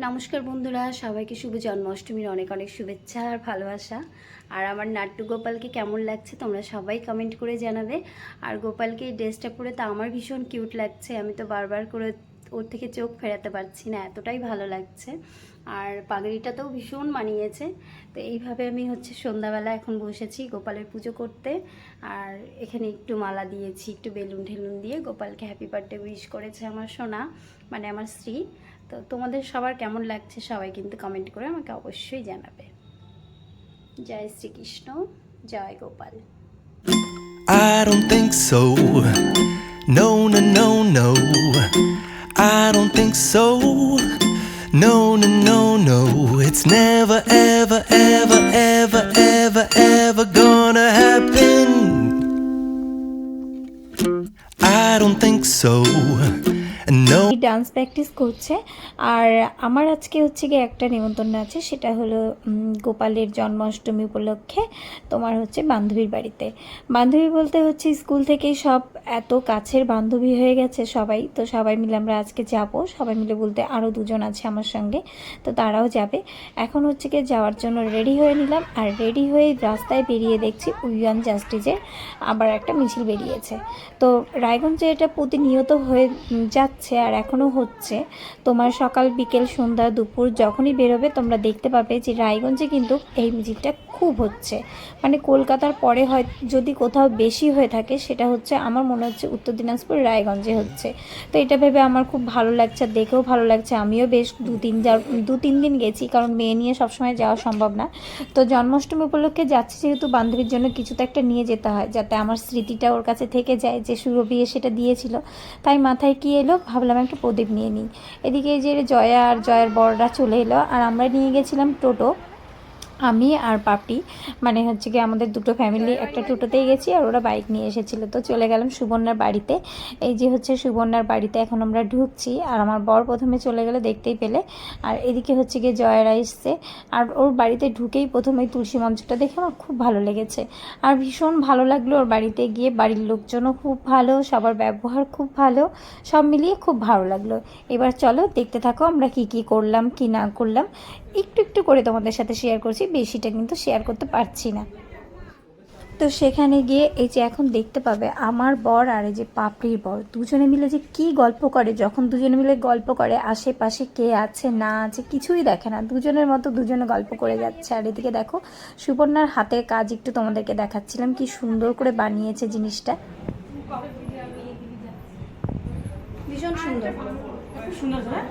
নমস্কার বন্ধুরা, সবাইকে শুভ জন্মাষ্টমীর অনেক অনেক শুভেচ্ছা আর ভালোবাসা। আর আমার নাট্টু গোপালকে কেমন লাগছে তোমরা সবাই কমেন্ট করে জানাবে। আর গোপালকে এই ড্রেসটা পরে তো আমার ভীষণ কিউট লাগছে, আমি তো বারবার করে ওর থেকে চোখ ফেরাতে পারছি না, এতটাই ভালো লাগছে। আর পাগড়িটাতেও ভীষণ মানিয়েছে, তো এইভাবে আমি হচ্ছে সন্ধ্যাবেলা এখন বসেছি গোপালের পুজো করতে। আর এখানে একটু মালা দিয়েছি, একটু বেলুন ঠেলুন দিয়ে গোপালকে হ্যাপি বার্থডে উইশ করেছে আমার সোনা মানে আমার স্ত্রী। তো তোমাদের সবার কেমন লাগছে সবাই কিন্তু কমেন্ট করে আমাকে অবশ্যই জানাবে জয় শ্রীকৃষ্ণ জয় Gopal I don't think so. No, no, no, no. I don't think so. No, no, no, no. It's never, ever, ever, ever, ever, ever gonna happen. I don't think so. Dance practice করছে। আর আমার আজকে হচ্ছে গিয়ে একটা নিমন্ত্রণ আছে সেটা হলো গোপালের জন্মাষ্টমী উপলক্ষে তোমার হচ্ছে বান্ধবীর বাড়িতে। বান্ধবী বলতে হচ্ছে স্কুল থেকেই সব এত কাছের বান্ধবী হয়ে গেছে সবাই তো সবাই মিলে আমরা আজকে যাব। সবাই মিলে বলতে আরও দুজন আছে আমার সঙ্গে তো তারাও যাবে। এখন হচ্ছে গিয়ে যাওয়ার জন্য রেডি হয়ে নিলাম আর রেডি হয়ে রাস্তায় বেরিয়ে দেখছি উইয়ান জাস্টিসের আবার একটা মিছিল বেরিয়েছে। তো রায়গঞ্জে এটা প্রতিনিয়ত হয়ে উম, যাচ্ছে আর এখনও হচ্ছে। তোমার সকাল, বিকেল, সন্ধ্যা, দুপুর যখনই বেরোবে তোমরা দেখতে পাবে যে রায়গঞ্জে কিন্তু এই মিছিলটা খুব হচ্ছে। মানে কলকাতার পরে হয়, যদি কোথাও বেশি হয়ে থাকে সেটা হচ্ছে আমার মনে হচ্ছে উত্তর দিনাজপুর, রায়গঞ্জে হচ্ছে। তো এটা ভেবে আমার খুব ভালো লাগছে, দেখেও ভালো লাগছে। আমিও বেশ দু তিন যা দু তিন দিন গেছি কারণ মেয়ে নিয়ে সবসময় যাওয়া সম্ভব না। তো জন্মাষ্টমী উপলক্ষে যাচ্ছি যেহেতু বান্ধবীর জন্য কিছু তো একটা নিয়ে যেতে হয়, যাতে আমার স্মৃতিটা ওর কাছে থেকে যায়, যে সুরভি সেটা দিয়েছিল। তাই মাথায় কি এলো ভাবলাম একটু প্রদীপ নিয়ে নিই। এদিকে যে জয়া আর জয়ার বড়রা চলে এলো, আর আমরা নিয়ে গেছিলাম টোটো। আমি আর পাপড়ি মানে হচ্ছে কি আমাদের দুটো ফ্যামিলি একটা টোটোতেই গেছি আর ওরা বাইক নিয়ে এসেছিল। তো চলে গেলাম সুবর্ণার বাড়িতে। এই যে হচ্ছে সুবর্ণার বাড়িতে এখন আমরা ঢুকছি আর আমার বর প্রথমে চলে গেলে দেখতেই পেলে। আর এদিকে হচ্ছে গিয়ে জয়রা এসছে। আর ওর বাড়িতে ঢুকেই প্রথমে তুলসী মঞ্চটা দেখে আমার খুব ভালো লেগেছে। আর ভীষণ ভালো লাগল ওর বাড়িতে গিয়ে। বাড়ির লোকজনও খুব ভালো সবার ব্যবহার খুব ভালো সব মিলিয়ে খুব ভালো লাগল। এবার চলো দেখতে থাকো আমরা কি কি করলাম কি না করলাম। একটু একটু করে তোমাদের সাথে শেয়ার করছি, বেশিটা কিন্তু শেয়ার করতে পারছি না। তো সেখানে গিয়ে এই যে এখন দেখতে পাবে, আমার বর আর এই যে পাপড়ির বর, দুজনে মিলে যে কি গল্প করে, যখন দুজনে মিলে গল্প করে, আশেপাশে কে আছে, না আছে, কিছুই দেখে না। দুজনের মতো দুজনে গল্প করে যাচ্ছে। আর এদিকে দেখো সুবর্ণার হাতের কাজ একটু তোমাদেরকে দেখাচ্ছিলাম, কি সুন্দর করে বানিয়েছে জিনিসটা। ভীষণ সুন্দর। সুন্দর হ্যাঁ?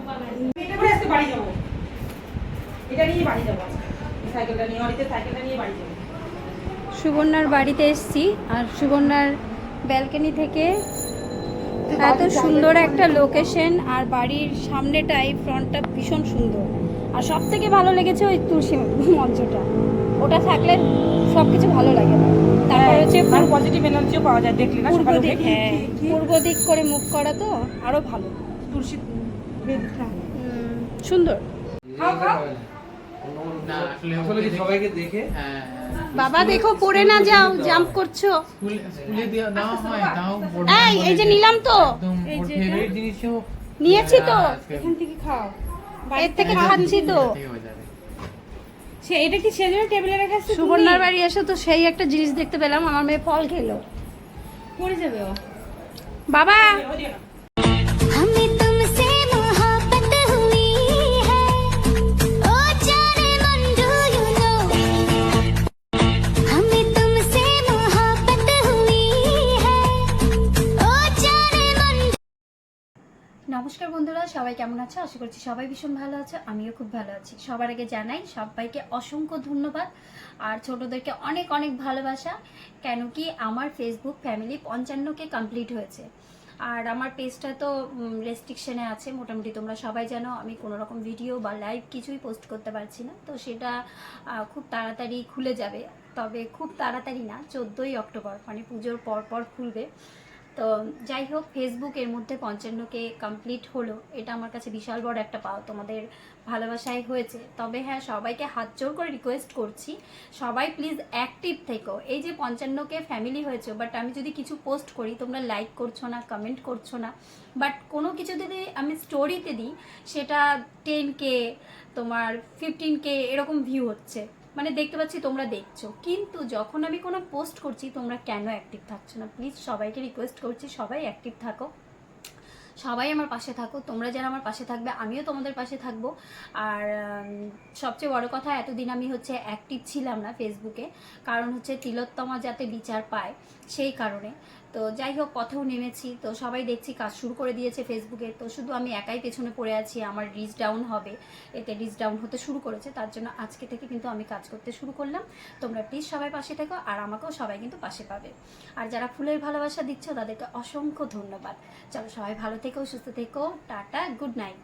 এটা নিয়ে বাড়ি যাব সাইকেলটা নিয়ে অরিতে সাইকেলটা নিয়ে বাড়ি যাব। সুবর্ণার বাড়িতে এসছি আর সুবর্ণার ব্যালকনি থেকে এত সুন্দর একটা লোকেশন আর বাড়ির সামনেটাই ফ্রন্টটা ভীষণ সুন্দর। আর সব থেকে ভালো লেগেছে ওই তুলসী মঞ্চটা। ওটা থাকলে সব কিছু ভালো লাগে তারপর হচ্ছে পজিটিভ এনার্জিও পাওয়া যায় দেখলে না পূর্ব দিক হ্যাঁ পূর্ব দিক করে মুখ করা তো আরও ভালো। তুলসী সুন্দর। খাও খাও। সবাইকে দেখে? হ্যাঁ বাবা দেখো পড়ে না যাও জাম্প করছ। স্কুলে দেওয়া হয় তাও এই এই যে নিলাম তো। ওর ফেভারিট জিনিসও নিয়েছি তো। আজকে এখান থেকে খাও। এর থেকে খাচ্ছি তো। হয়ে। সে এটা কি সেজন্য টেবিলে রেখে সুবর্ণার বাড়ি এসে তো সেই একটা জিনিস দেখতে পেলাম আমার মেয়ে ফল খেলো। পড়ে যাবে ও। বাবা! বন্ধুরা, সবাই কেমন আছো? আশা করছি সবাই ভীষণ ভালো আছে, আমিও খুব ভালো আছি। সবার আগে জানাই, সবাইকে অসংখ্য ধন্যবাদ। আর ছোটদেরকে অনেক অনেক ভালোবাসা, কেন কি আমার ফেসবুক ফ্যামিলি পঞ্চান্নকে কমপ্লিট হয়েছে। আর আমার পেজটা তো রেস্ট্রিকশনে আছে, মোটামুটি তোমরা সবাই জানো, আমি কোনো রকম ভিডিও বা লাইভ কিছুই পোস্ট করতে পারছি না। তো সেটা খুব তাড়াতাড়ি খুলে যাবে। তবে খুব তাড়াতাড়ি না, চোদ্দোই অক্টোবর মানে পুজোর পর পর খুলবে। তো যাই হোক ফেসবুক এর মধ্যে পঞ্চান্নকে কমপ্লিট হলো। এটা আমার কাছে বিশাল বড় একটা পাওয়া তোমাদের ভালোবাসায় হয়েছে। তবে হ্যাঁ সবাইকে হাত জোর করে রিকোয়েস্ট করছি। সবাই প্লিজ অ্যাক্টিভ থেকো। এই যে পঞ্চান্নকে ফ্যামিলি হয়েছে বাট আমি যদি কিছু পোস্ট করি, তোমরা লাইক করছ না কমেন্ট করছ না বাট কোনো কিছু যদি আমি স্টোরিতে দিই, সেটা টেন কে তোমার ফিফটিন কে এরকম ভিউ হচ্ছে। মানে দেখতে পাচ্ছি তোমরা দেখছ। কিন্তু যখন আমি কোনো পোস্ট করছি, তোমরা কেন অ্যাক্টিভ থাকছো না? প্লিজ সবাইকে রিকোয়েস্ট করছি, সবাই অ্যাক্টিভ থাকো। সবাই আমার পাশে থাকো। তোমরা যারা আমার পাশে থাকবে, আমিও তোমাদের পাশে থাকব। আর সবচেয়ে বড় কথা, এতদিন আমি হচ্ছে অ্যাক্টিভ ছিলাম না ফেসবুকে কারণ হচ্ছে তিলোত্তমা যাতে বিচার পায়, সেই কারণে। তো যাই হোক, পথেও নেমেছি। তো সবাই দেখছি কাজ শুরু করে দিয়েছে ফেসবুকে তো শুধু আমি একাই পেছনে পড়ে আছি, আমার রিচ ডাউন হবে। এতে রিচ ডাউন হতে শুরু করেছে, তার জন্য আজকে থেকে কিন্তু আমি কাজ করতে শুরু করলাম। তোমরা প্লিজ সবাই পাশে থেকো, আর আমাকেও সবাই কিন্তু পাশে পাবে। আর যারা ফুলের ভালোবাসা দিচ্ছ, তাদেরকে অসংখ্য ধন্যবাদ। চলো সবাই ভালো থেকো, সুস্থ থেকো। Tata good night